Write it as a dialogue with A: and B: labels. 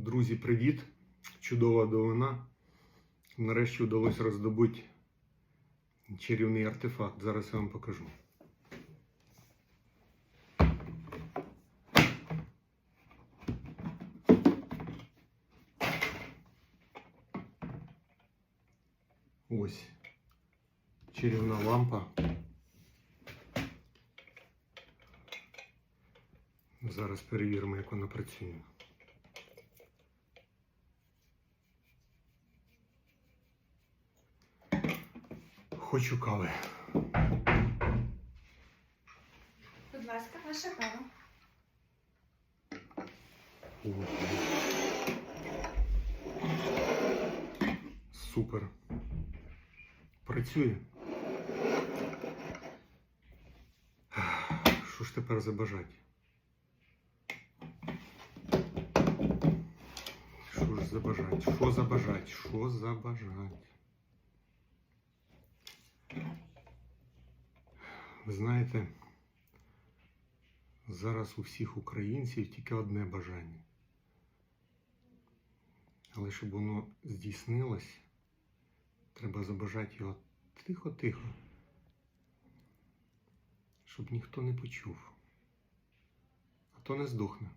A: Друзі, привіт! Чудова новина. Нарешті вдалося роздобути чарівний артефакт. Зараз я вам покажу. Ось чарівна лампа. Зараз перевіримо, як вона працює. Хочу кави.
B: Будь ласка, ваша кава.
A: Супер. Працює. Що ж тепер забажати? Що ж забажать? Що забажать? Що забажать? Ви знаєте, зараз у всіх українців тільки одне бажання. Але щоб воно здійснилось, треба забажати його тихо-тихо, щоб ніхто не почув. А то не здохне.